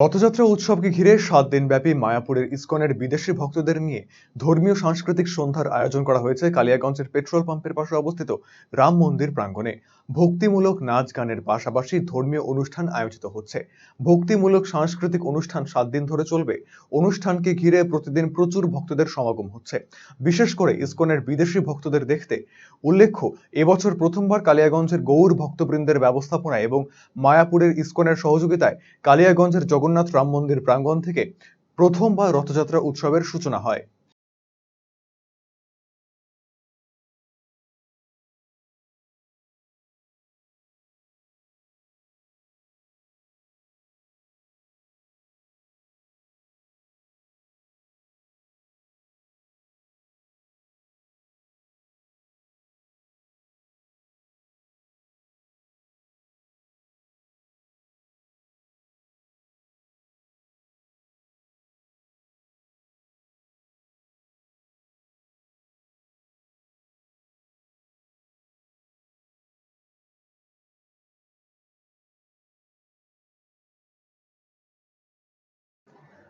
রথযাত্রা উৎসবকে ঘিরে সাত দিনব্যাপী মায়াপুরের ইস্কনের বিদেশি ভক্তদের নিয়ে ধর্মীয় সাংস্কৃতিক সন্ধ্যার আয়োজন করা হয়েছে কালিয়াগঞ্জের পেট্রোল পাম্পের পাশে অবস্থিত রাম মন্দির প্রাঙ্গণে। ভক্তিমূলক নাচ গানের পাশাপাশি ধর্মীয় অনুষ্ঠান আয়োজিত হচ্ছে। ভক্তিমূলক সাংস্কৃতিক অনুষ্ঠান সাত দিন ধরে চলবে। অনুষ্ঠানকে ঘিরে প্রতিদিন প্রচুর ভক্তদের সমাগম হচ্ছে। বিশেষ করে ইসকনের বিদেশি ভক্তদের দেখতে উল্লেখ্য, এবছর প্রথমবার কালিয়াগঞ্জের গৌর ভক্তবৃন্দের ব্যবস্থাপনায় এবং মায়াপুরের ইসকনের সহযোগিতায় কালিয়াগঞ্জের জগন্নাথ রাম মন্দির প্রাঙ্গণ থেকে প্রথমবার রথযাত্রা উৎসবের সূচনা হয়।